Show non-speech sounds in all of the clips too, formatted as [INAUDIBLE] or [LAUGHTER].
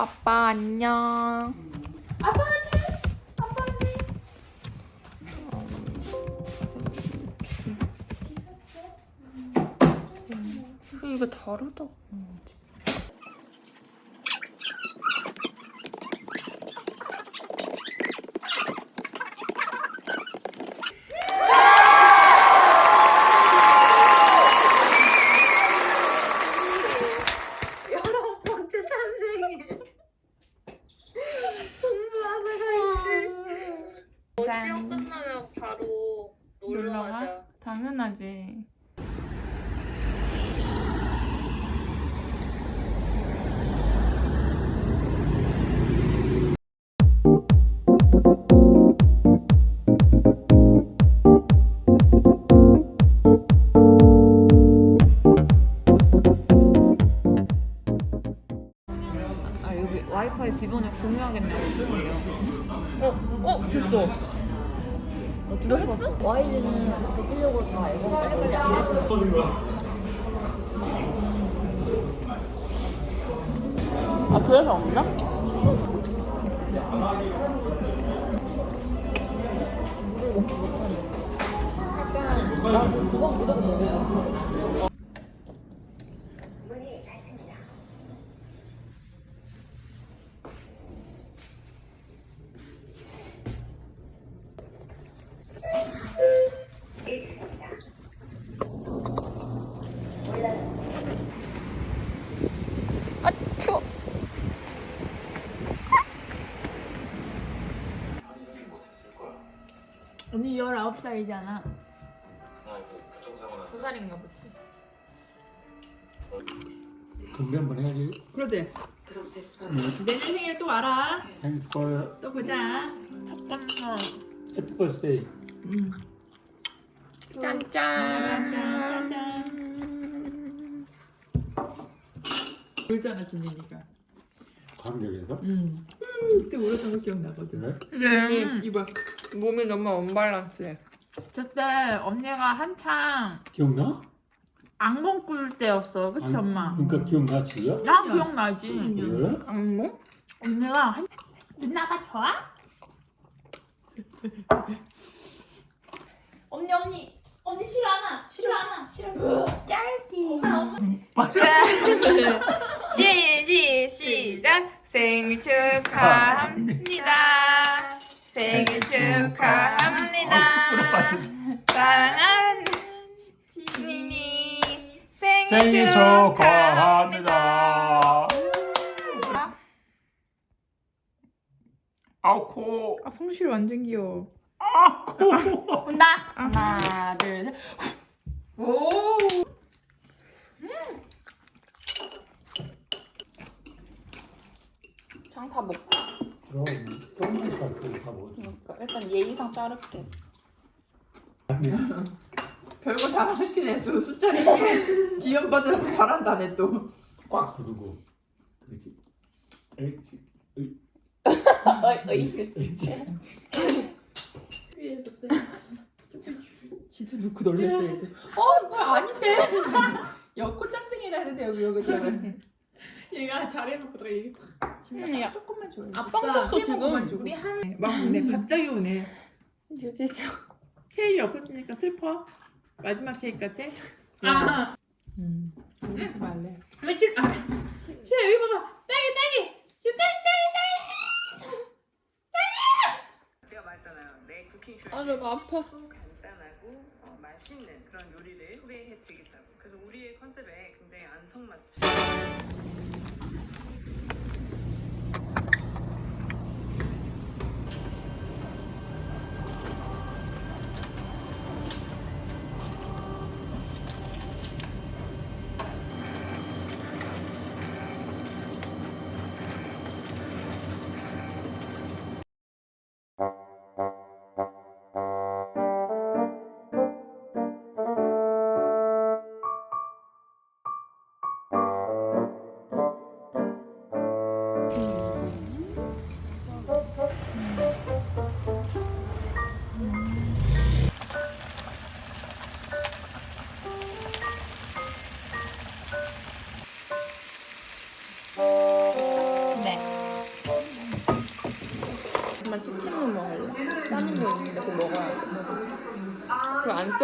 아빠 안녕. 아빠 안녕. 아빠 안녕. 이거 다르다. 언니 19살이잖아. 두 살인가 보지. 준비 한번 해야지. 그러지? 내 생일 또 와라. 생일 축하해. 또 보자. 해피 버스데이. 음. 짠짠. 짠짠짠. 울잖아 진이니까. 광역에서. 음. 그때 울었던 거 기억나거든. 그래? 네. 이봐. 몸이 너무 언밸런스해. 그때 언니가 한창 기억나? 악몽 꿀 때였어. 그치, 아니, 엄마? 그러니까 기억나 지금? 나 기억나지. 그래? 악몽? 언니가 한... 누나가 좋아? [LAUGHS] 언니 언니 언니 싫어하나? 싫어하나? 싫어. 짤기. 시, 시, 시작. 생일 축하합니다. 생일 축하합니다. 사랑하는 지니니 생일, 생일 축하합니다. 아코. 아 성실 완전 귀여워. 아 코. 온다. 하나, 둘, 셋. 오. 장다 먹고. 그럼 조금만 다 먹었어. 그러니까 일단 예의상 자를게. 별거 다 하긴 해. 저 술자리 기염받으라고 잘한다 네 또. 꽉 두르고. 그렇지. 그렇지. 어이 그렇지. 위에서 때. 지도 놓고 놀랬어 얘들. 어 뭐야 아닌데. 여고 짱땡이다 했는데 여기 여기 들어가. 얘가 잘해놓고 얘기 음, 야. 조금만 줘요. 아 빵 줬어 지금. 우리 한. 막 오네 [LAUGHS] 갑자기 오네. 유지죠. 케이크 없었으니까 슬퍼. 마지막 케이크 같아. 아. 음. 그러지 말래. 며칠 아. 야 여기 봐봐. 딸기 딸기. 저 딸기 딸기 내가 말했잖아요 내 쿠킹 쇼에 딸기. 아, 나 아파. 간단하고 어, 맛있는 그런 요리를 소개해드리겠다고 그래서 우리의 컨셉에 굉장히 안성맞춤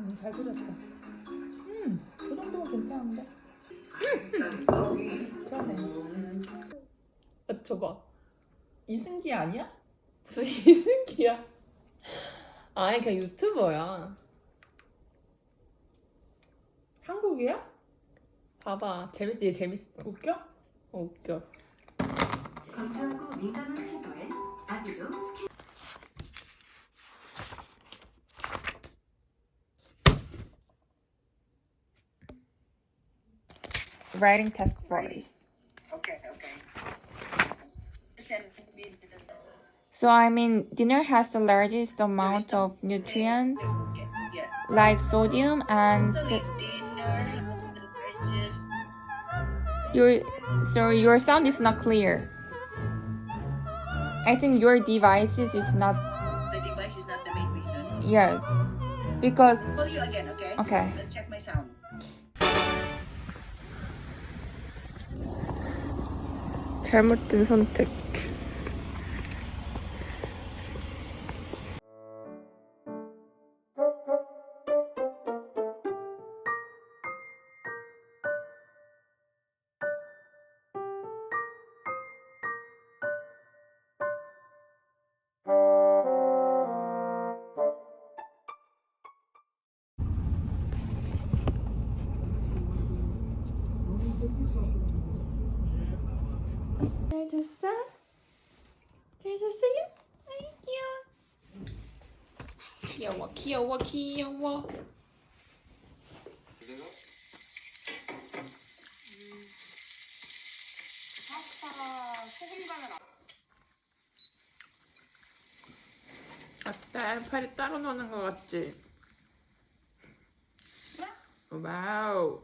음, 잘 그렸다. 음, 그 정도면 괜찮은데? 그러네. 맞춰봐. 이승기 아니야? 무슨 [LAUGHS] 이승기야? 아니, 그냥 유튜버야. 한국이야? 봐봐. 재밌어. 얘 재밌어. 웃겨? 어, 웃겨. 검정고 민감한 태도엔 아기도 스킨 Writing task force. Okay, okay. Send me the So I mean, dinner has the largest amount of nutrients okay, yeah. like sodium and So s- dinner has the largest your so your sound is not clear. I think your devices is not the device is not the main reason. yes because Call you again, okay? Okay. I'll check my sound. 잘못된 선택. 귀여워. 귀여워. 어때? 팔이 따로 노는 것 같지? 와우.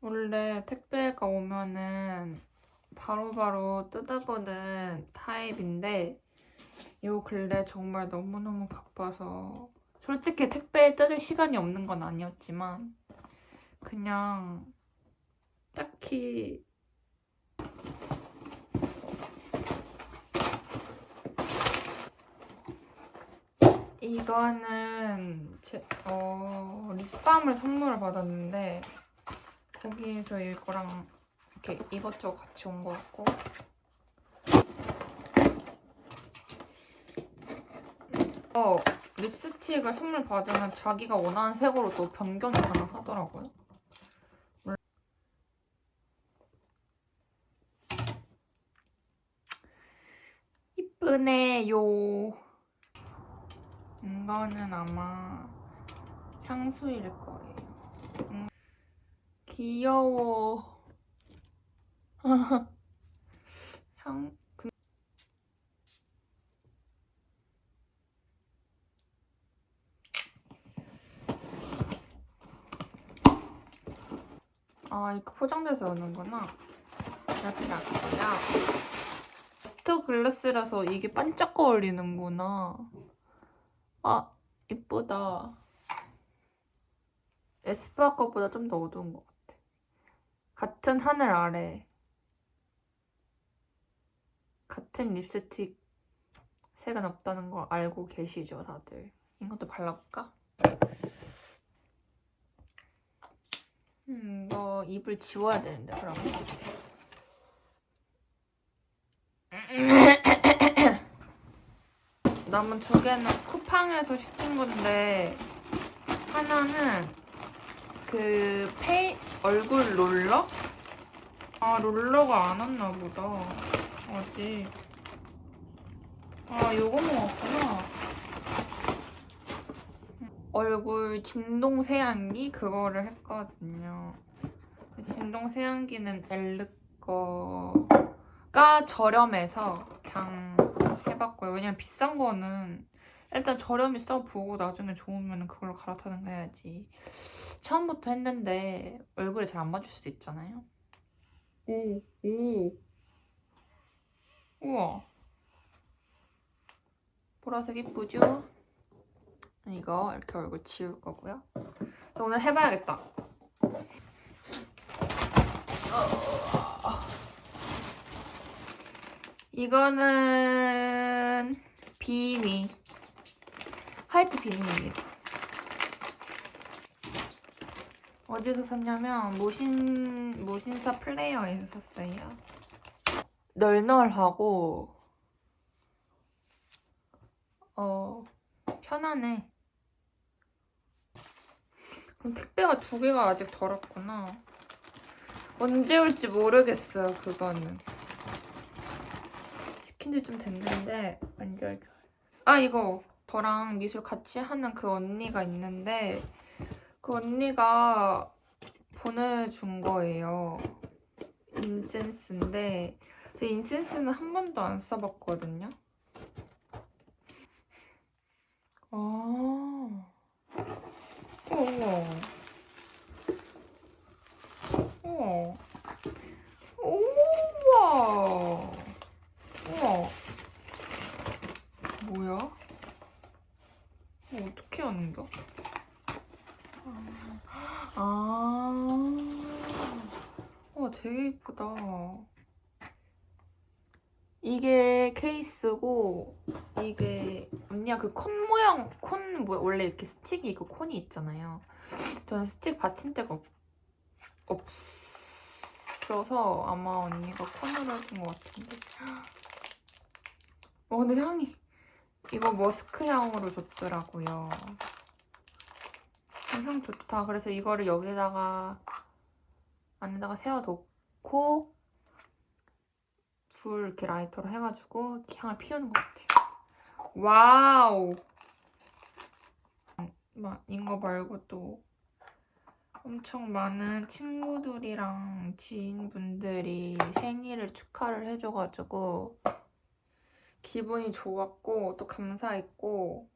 원래 택배가 오면은 바로바로 뜯어보는 타입인데 요 근래 정말 너무너무 바빠서 솔직히 택배 뜯을 시간이 없는 건 아니었지만 그냥 딱히 이거는 제, 어, 립밤을 선물을 받았는데 거기에서 이거랑 이렇게 이것저것 같이 온 것 같고. 어 립스틱을 선물 받으면 자기가 원하는 색으로 또 변경이 가능하더라고요. 이쁘네요. 이거는 아마 향수일 거예요. 음, 귀여워 향 그- 아 이거 포장돼서 오는구나. 이렇게 왔고요. 스토 글라스라서 이게 반짝거리는구나. 아 이쁘다. 에스쁘아 것보다 좀 더 어두운 것 같아. 같은 하늘 아래 같은 립스틱 색은 없다는 거 알고 계시죠 다들 이것도 발라볼까? 음, 이거 입을 지워야 되는데 그럼 남은 두 개는 쿠팡에서 시킨 건데 하나는 그 페이 얼굴 롤러? 아 롤러가 안 왔나 보다 아직 아 요거 먹었구나 얼굴 진동 세안기 그거를 했거든요 진동 세안기는 엘르 거가 저렴해서 그냥 해봤고요. 왜냐면 비싼 거는 일단 저렴이 써보고 나중에 좋으면 그걸로 갈아타는 거 해야지. 처음부터 했는데 얼굴에 잘 안 맞을 수도 있잖아요. 오, 오. 우와. 보라색 이쁘죠? 이거 이렇게 얼굴 지울 거고요. 오늘 해봐야겠다. 어. 이거는 비니 화이트 비니입니다. 어디서 샀냐면 모신 모신사 플레이어에서 샀어요. 널널하고 어 편하네. 그럼 택배가 두 개가 아직 덜 왔구나. 언제 올지 모르겠어요, 그거는. 시킨 지 좀 됐는데, 완전 좋아요. 아, 이거 저랑 미술 같이 하는 그 언니가 있는데, 그 언니가 보내준 거예요. 인센스인데, 제 인센스는 한 번도 안 써봤거든요. 아. 우와. 우와. 우와. 뭐야? 이거 어떻게 하는 거? 아. 와, 되게 이쁘다. 이게 케이스고, 그 콘 모양, 콘, 뭐, 원래 이렇게 스틱이 있고 콘이 있잖아요. 저는 스틱 받침대가 없, 없어서 아마 언니가 콘으로 해준 것 같은데. 어, 근데 향이. 이거 머스크 향으로 줬더라고요. 향 좋다. 그래서 이거를 여기다가 안에다가 세워놓고 불 이렇게 라이터로 해가지고 향을 피우는 것 같아요. 와우. 막 이거 말고 또 엄청 많은 친구들이랑 지인분들이 생일을 축하를 해줘가지고 기분이 좋았고 또 감사했고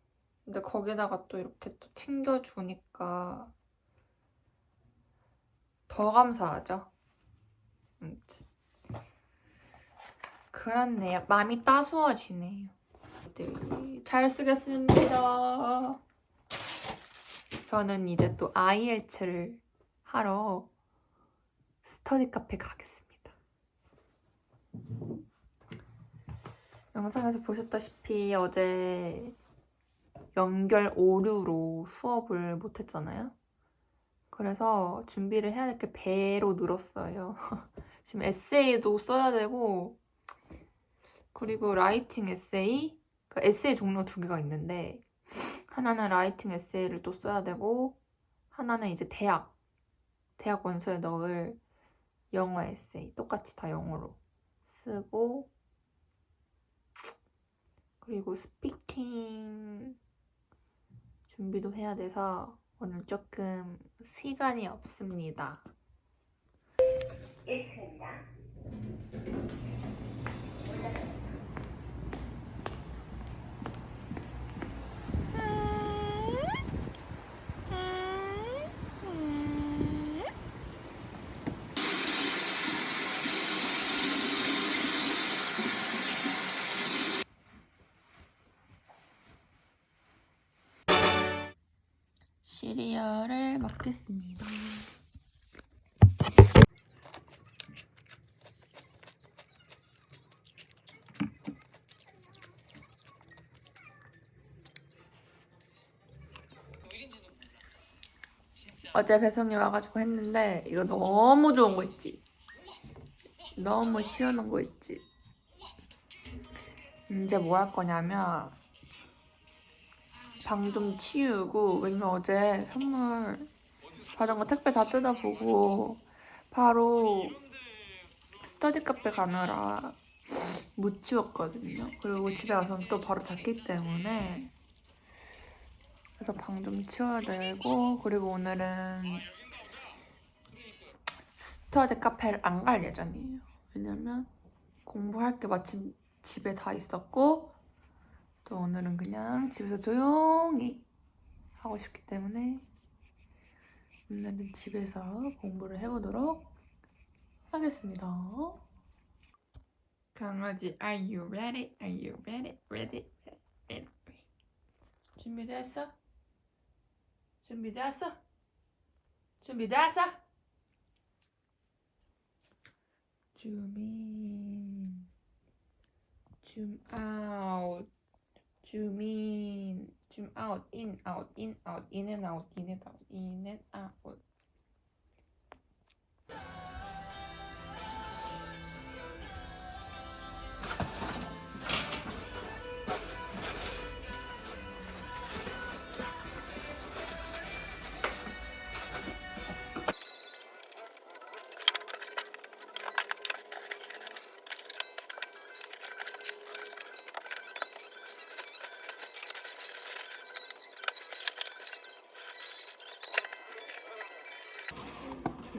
근데 거기다가 또 이렇게 또 챙겨주니까 더 감사하죠. 그렇네요. 마음이 따스워지네요. 네, 잘 쓰겠습니다. 저는 이제 또 IELTS를 하러 스터디 카페 가겠습니다. 영상에서 보셨다시피 어제 연결 오류로 수업을 못했잖아요. 그래서 준비를 해야 될 게 배로 늘었어요. [LAUGHS] 지금 에세이도 써야 되고 그리고 라이팅 에세이 그 에세이 종류 두 개가 있는데 하나는 라이팅 에세이를 또 써야 되고 하나는 이제 대학 대학 원서에 넣을 영어 에세이 똑같이 다 영어로 쓰고 그리고 스피킹 준비도 해야 돼서 오늘 조금 시간이 없습니다. 시 리얼을 먹겠습니다. 어제 배송이 와가지고 했는데 이거 너무 좋은 거 있지? 너무 시원한 거 있지? 이제 뭐 할 거냐면 방 좀 치우고 왜냐면 어제 선물 받은 거 택배 다 뜯어보고 바로 스터디 카페 가느라 못 치웠거든요. 그리고 집에 와서는 또 바로 잤기 때문에 그래서 방 좀 치워야 되고 그리고 오늘은 스터디 카페를 안 갈 예정이에요. 왜냐면 공부할 게 마침 집에 다 있었고 또 오늘은 그냥 집에서 조용히 하고 싶기 때문에 오늘은 집에서 공부를 해보도록 하겠습니다. 강아지, are you ready? Are you ready? Ready? Ready? 준비됐어? 준비됐어? 준비됐어? 줌인 줌 아웃 줌인 줌 아웃 인 아웃 인 아웃 인 앤 아웃 인 앤 아웃 인 앤 아웃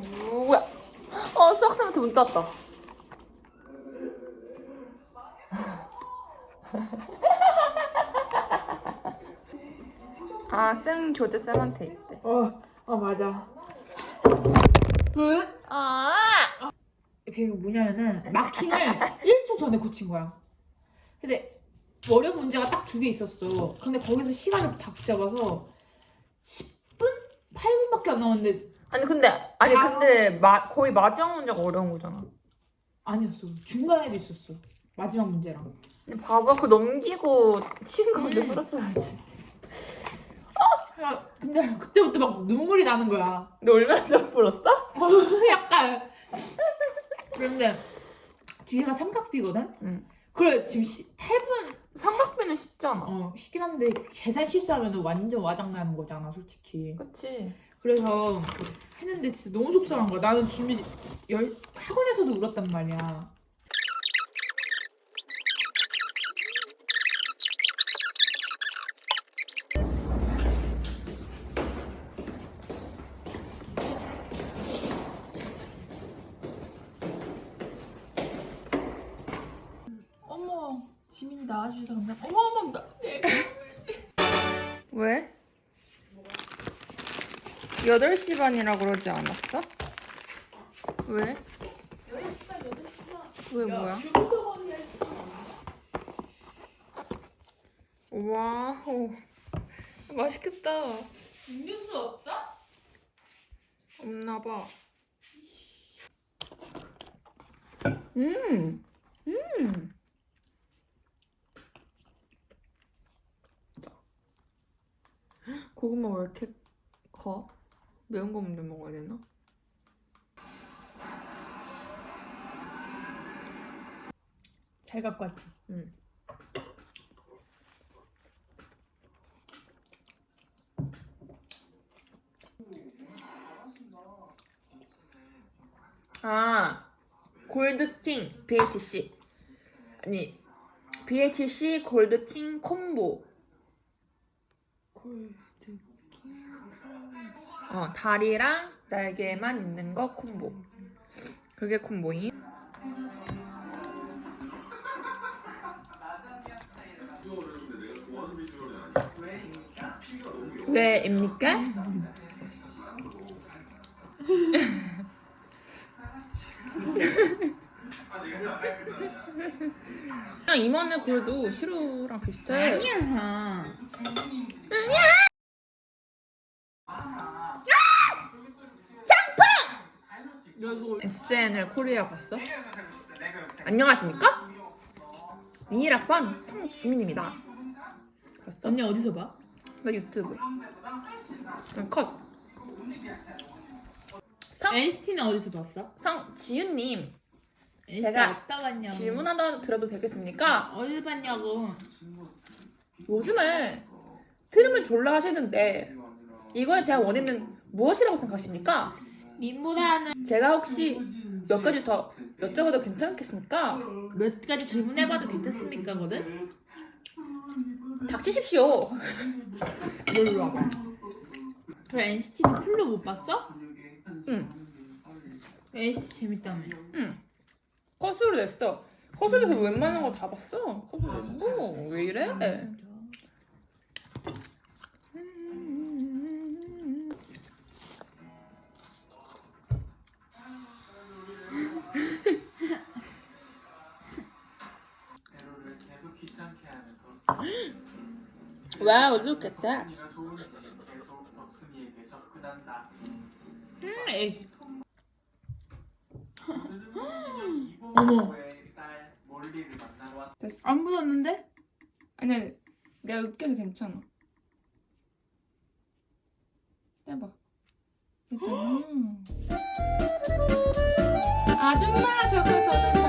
뭐야 어 수학생한테 문자 왔다 [LAUGHS] 아 쌤 교대 쌤한테 있대 어, 어 맞아. 아 그게 뭐냐면은 마킹을 1초 전에 고친 거야. 근데 어려운 문제가 딱 두 개 있었어. 근데 거기서 시간을 다 붙잡아서 10분? 8분밖에 안 나왔는데 아니 근데 아니 다- 근데 마, 거의 마지막 문제가 어려운 거잖아 아니었어. 중간에도 있었어. 마지막 문제랑. 근데 봐봐 그 넘기고 치는 건데 풀었어야지 야, 근데 그때부터 막 눈물이 나는 거야. 너 얼마나 풀었어? [LAUGHS] 약간. 그런데 뒤에가 삼각비거든? 응. 그래 지금 시, 8분 삼각비는 쉽잖아 어 쉽긴 한데 계산 실수하면 완전 와장 나는 거잖아 솔직히. 그치 그래서 했는데 진짜 너무 속상한 거야. 나는 준비 열 학원에서도 울었단 말이야. 어머 지민이 나와주셔서 감사. 어머 어머 나, 네. 왜? 8시 반이라 그러지 않았어? 왜? 왜 뭐야? 와우 맛있겠다 음료수 없어? 없나 봐 음! 음! 고구마 왜 이렇게 커? 매운 거 먼저 먹어야 되나? 잘 갖고 왔지. 응. 아, 골드킹 BHC. 아니, BHC 골드킹 콤보. 골드. 어, 다리랑 날개만 있는 거 콤보. 그게 콤보임. 왜입니까? 그냥 이만해 그래도 시루랑 비슷해. 아니야. SNL 코리아 봤어? 안녕하십니까? 21학번 송지민입니다. 봤어? 언니 어디서 봐? 나 유튜브. 응, 컷. 성, NCT는 어디서 봤어? 성지윤님 NCT 제가 어디다 봤냐고. 질문 하나 드려도 되겠습니까? 어디 봤냐고. 요즘에 트림을 졸라 하시는데 이거에 대한 원인은 무엇이라고 생각하십니까? 님보다는 제가 혹시 몇 가지 더 여쭤봐도 괜찮겠습니까? 몇 가지 질문해봐도 괜찮습니까, 거든? 닥치십시오. 그래 NCT도 풀로 못 봤어? 응. NCT 재밌다며. 컷으로 냈어. 컷으로 내서 웬만한 거 다 봤어. 컷으로. 왜 이래? Wow, look at that. 음, 에이. 어머. 됐어. 안 묻었는데? 아니 내가 으깨서 괜찮아. 해봐. 됐다. 음. 아줌마 저거